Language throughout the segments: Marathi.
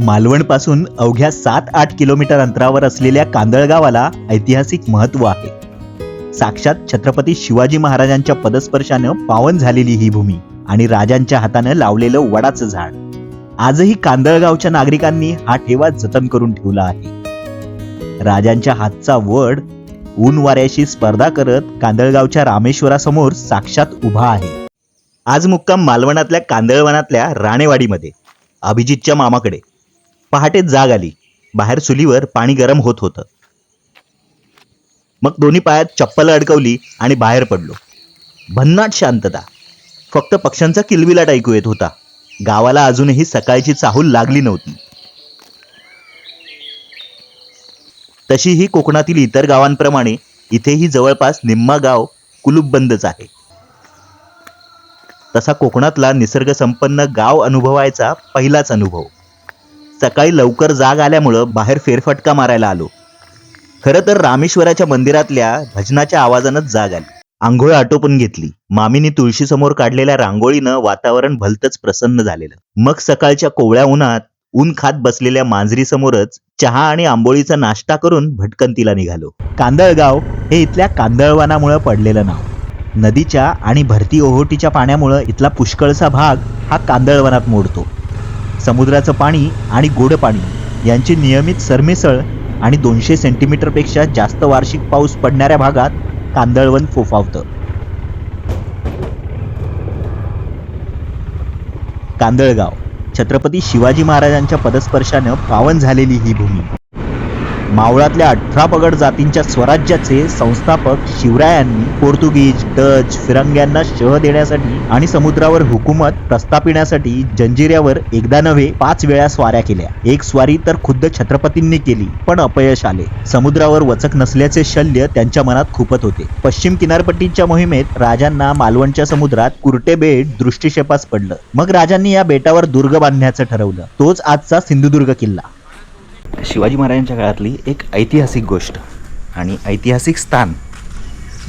मालवणपासून अवघ्या सात आठ किलोमीटर अंतरावर असलेल्या कांदळगावाला ऐतिहासिक महत्त्व आहे. साक्षात छत्रपती शिवाजी महाराजांच्या पदस्पर्शानं पावन झालेली ही भूमी आणि राजांच्या हातानं लावलेलं वडाचं झाड. आजही कांदळगावच्या नागरिकांनी हा ठेवा जतन करून ठेवला आहे. राजांच्या हातचा वड ऊन वाऱ्याशी स्पर्धा करत कांदळगावच्या रामेश्वरासमोर साक्षात उभा आहे. आज मुक्काम मालवणातल्या कांदळवनातल्या राणेवाडीमध्ये. अभिजितच्या मामाकडे. पहाटे जाग आली. बाहेर चुलीवर पाणी गरम होत होतं. मग दोन्ही पायात चप्पल अडकवली आणि बाहेर पडलो. भन्नाट शांतता. फक्त पक्ष्यांचा किलबिलाट ऐकू येत होता. गावाला अजूनही सकाळची चाहूल लागली नव्हती. तशीही कोकणातील इतर गावांप्रमाणे इथेही जवळपास निम्मा गाव कुलूपबंदच आहे. तसा कोकणातला निसर्गसंपन्न गाव अनुभवायचा पहिलाच अनुभव. सकाळी लवकर जाग आल्यामुळं बाहेर फेरफटका मारायला आलो. खरं तर रामेश्वराच्या मंदिरातल्या भजनाच्या आवाजानंच जाग आली. आंघोळ आटोपून घेतली. मामीने तुळशीसमोर काढलेल्या रांगोळीनं वातावरण भलतच प्रसन्न झालेलं. मग सकाळच्या कोवळ्या उन्हात ऊन खात बसलेल्या मांजरीसमोरच चहा आणि आंबोळीचा नाश्ता करून भटकंतीला निघालो. कांदळगाव हे इथल्या कांदळवनामुळं पडलेलं नाव. नदीच्या आणि भरती ओहोटीच्या पाण्यामुळं इथला पुष्कळसा भाग हा कांदळवनात मोडतो. समुद्राचं पाणी आणि गोड पाणी यांची नियमित सरमिसळ आणि दोनशे सेंटीमीटरपेक्षा जास्त वार्षिक पाऊस पडणाऱ्या भागात कांदळवन फोफावतं. कांदळगाव छत्रपती शिवाजी महाराजांच्या पदस्पर्शानं पावन झालेली ही भूमी. मावळातल्या अठरा पगड जातींच्या स्वराज्याचे संस्थापक शिवरायांनी पोर्तुगीज डच फिरंग्यांना शह देण्यासाठी आणि समुद्रावर हुकूमत प्रस्थापिण्यासाठी जंजिऱ्यावर एकदा नव्हे पाच वेळा स्वाऱ्या केल्या. एक स्वारी तर खुद्द छत्रपतींनी केली पण अपयश आले. समुद्रावर वचक नसल्याचे शल्य त्यांच्या मनात खुपत होते. पश्चिम किनारपट्टीच्या मोहिमेत राजांना मालवणच्या समुद्रात कुर्टे बेट दृष्टिक्षेपास पडलं. मग राजांनी या बेटावर दुर्ग बांधण्याचं ठरवलं. तोच आजचा सिंधुदुर्ग किल्ला. शिवाजी महाराजांच्या काळातली एक ऐतिहासिक गोष्ट आणि ऐतिहासिक स्थान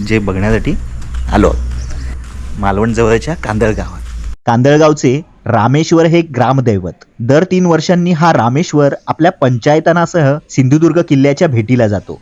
जे बघण्यासाठी आलो मालवण जवळच्या कांदळ गावात कांदळगावचे रामेश्वर हे ग्रामदैवत. दर तीन वर्षांनी हा रामेश्वर आपल्या पंचायतनासह सिंधुदुर्ग किल्ल्याच्या भेटीला जातो.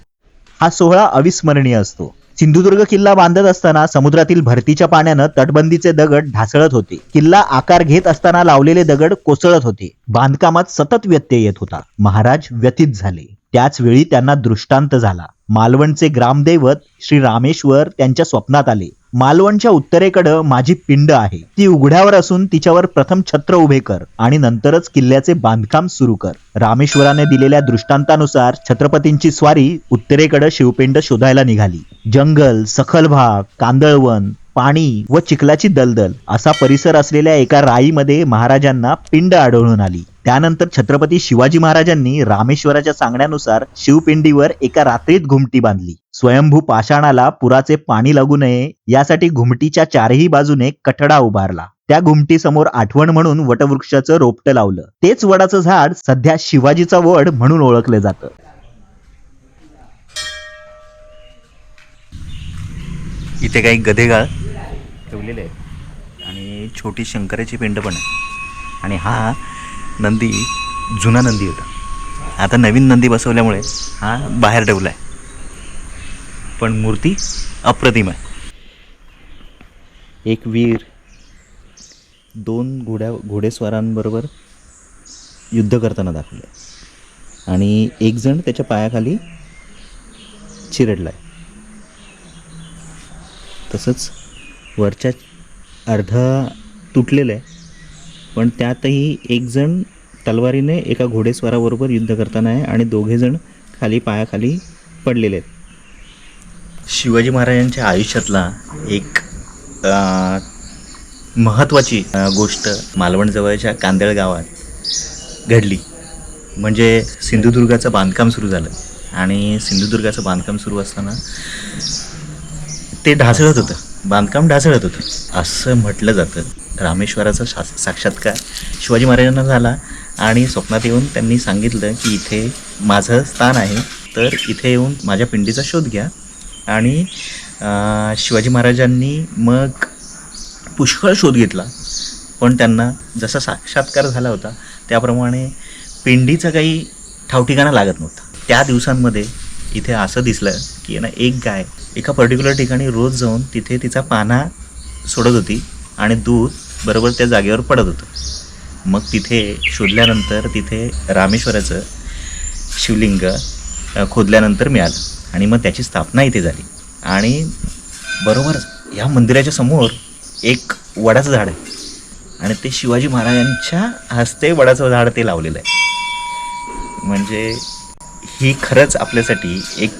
हा सोहळा अविस्मरणीय असतो. सिंधुदुर्ग किल्ला बांधत असताना समुद्रातील भरतीच्या पाण्यानं तटबंदीचे दगड ढासळत होते. किल्ला आकार घेत असताना लावलेले दगड कोसळत होते. बांधकामात सतत व्यत्यय येत होता. महाराज व्यतीत झाले. त्याच वेळी त्यांना दृष्टांत झाला. मालवणचे ग्रामदैवत श्री रामेश्वर त्यांच्या स्वप्नात आले. मालवणच्या उत्तरेकडं माझी पिंड आहे. ती उघड्यावर असून तिच्यावर प्रथम छत्र उभे कर आणि नंतरच किल्ल्याचे बांधकाम सुरू कर. रामेश्वराने दिलेल्या दृष्टांतानुसार छत्रपतींची स्वारी उत्तरेकडे शिवपिंड शोधायला निघाली. जंगल सखल भाग कांदळवन पाणी व चिखलाची दलदल असा परिसर असलेल्या एका राईमध्ये महाराजांना पिंड आढळून आली. त्यानंतर छत्रपती शिवाजी महाराजांनी रामेश्वराच्या सांगण्यानुसार शिवपिंडीवर एका रात्रीत घुमटी बांधली. स्वयंभू पाषाणाला पुराचे पाणी लागू नये यासाठी घुमटीच्या चारही बाजूने कठडा उभारला. त्या घुमटी समोर आठवण म्हणून वटवृक्षाचं रोपटं लावलं. तेच वडाचं झाड सध्या शिवाजीचा वड म्हणून ओळखलं जातं. इथे काही गधेगाळ ठेवलेले आहेत. आणि छोटी शंकराची पिंड पण आहे. आणि हा नंदी जुना नंदी होता. आता नवीन नंदी बसवल्यामुळे हा बाहेर ठेवला आहे. पण मूर्ती अप्रतिम आहे. एक वीर दोन घोड्या घोडेस्वारांबरोबर युद्ध करताना दाखवलं आणि एकजण त्याच्या पायाखाली चिरडला आहे. तसंच वरच्या अर्धा तुटलेलं आहे. पण त्यातही एकजण तलवारीने एका घोडेस्वाराबरोबर युद्ध करताना आहे आणि दोघेजण खाली पायाखाली पडलेले आहेत. शिवाजी महाराजांच्या आयुष्यातला एक महत्त्वाची गोष्ट मालवणजवळच्या कांदळ गावात घडली. म्हणजे सिंधुदुर्गाचं बांधकाम सुरू झालं. आणि सिंधुदुर्गाचं बांधकाम सुरू असताना ते ढासळत होतं. बांधकाम ढासळत होतं. असं म्हटलं जातं. रामेश्वराचा सा साक्षात्कार शिवाजी महाराजांना झाला आणि स्वप्नात येऊन त्यांनी सांगितलं की इथे माझं स्थान आहे. तर इथे येऊन माझ्या पिंडीचा शोध घ्या. आणि शिवाजी महाराजांनी मग पुष्कळ शोध घेतला. पण त्यांना जसा साक्षात्कार झाला होता त्याप्रमाणे पिंडीचं काही ठावठिकाणा लागत नव्हता. त्या दिवसांमध्ये इथे असं दिसलं की ना एक गाय एका पर्टिक्युलर ठिकाणी रोज जाऊन तिथे तिचा पाना सोडत होती आणि दूध बरोबर त्या जागेवर पडत होतं. मग तिथे शोधल्यानंतर तिथे रामेश्वराचं शिवलिंग खोदल्यानंतर मिळालं आणि मग त्याची स्थापना इथे झाली. आणि बरोबर या मंदिराच्या समोर एक वडाचं झाड आहे. आणि ते शिवाजी महाराजांच्या हस्ते वडाचं झाड ते लावलेलं आहे. म्हणजे ही खरंच आपल्यासाठी एक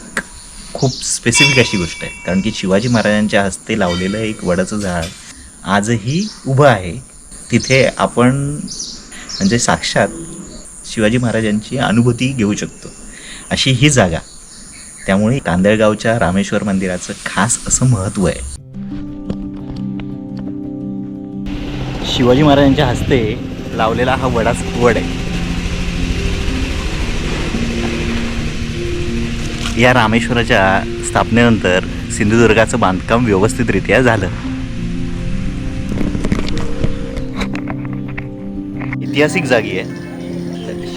खूप स्पेसिफिक अशी गोष्ट आहे. कारण की शिवाजी महाराजांच्या हस्ते लावलेलं एक वडाचं झाड आजही उभं आहे. तिथे आपण म्हणजे साक्षात शिवाजी महाराजांची अनुभूती घेऊ शकतो. अशी ही जागा. त्यामुळे कांदळगावच्या रामेश्वर मंदिराचं खास असं महत्त्व आहे. शिवाजी महाराजांच्या हस्ते लावलेला हा वडाच वड आहे. या रामेश्वराच्या स्थापनेनंतर सिंधुदुर्गाचं बांधकाम व्यवस्थितरित्या झालं. ऐतिहासिक जागी आहे.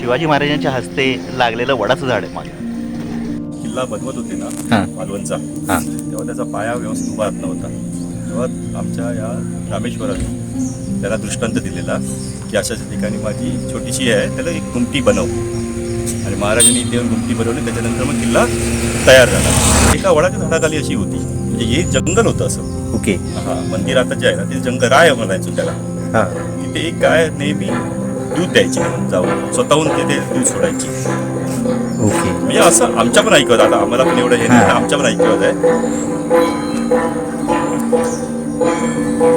शिवाजी महाराजांच्या हस्ते लागलेलं वडाचं झाड आहे मागे. किल्ला बनवत होते ना हां. मालवणचा. हां. तेव्हा त्याचा पाया व्यवस्थित उभा नव्हता. तेव्हा आमच्या या रामेश्वराने त्याला दृष्टांत दिलेला की अशा अशा ठिकाणी माझी छोटीशी आहे त्याला एक गुमटी बनव. आणि महाराजांनी इथे येऊन गुमटी बनवली त्याच्यानंतर मग किल्ला तयार झाला. एका वडाच्या झाडाखाली अशी होती. म्हणजे हे जंगल होतं असं. ओके. हा मंदिर आता जे आहे ना ते जंगल राय म्हणायचो त्याला. हां. तिथे एक गाय नेहमी दूध द्यायची जाऊन स्वतःहून तिथे दूध सोडायची. ओके. म्हणजे असं आमच्या पण ऐकवत आता आम्हाला पण एवढं हे नाही. आमच्या पण ऐकवत आहे